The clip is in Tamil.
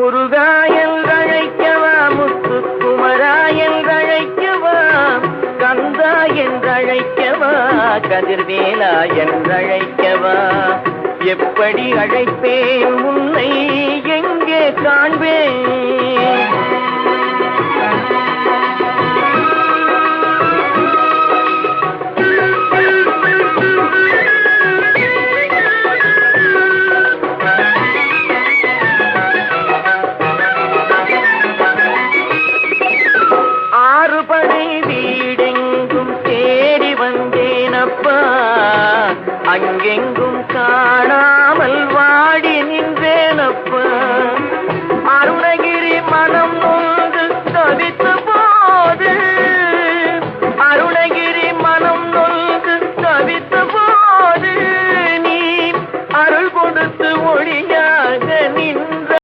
முருகா என்றழைக்கவா முத்து குமரா என்றழைக்கவா கந்தா என்றழைக்கவா கதிர்வேலா என்றழைக்கவா. எப்படி அழைப்பேன் உன்னை எங்கே காண்பேன்? அங்கெங்கும் காணாமல் வாடி நின்றேனப்ப. அருணகிரி மனம் நொந்து தவித்த போது. அருணகிரி மனம் நொந்து தவித்த போது. நீ அருள் கொடுத்து ஒழியா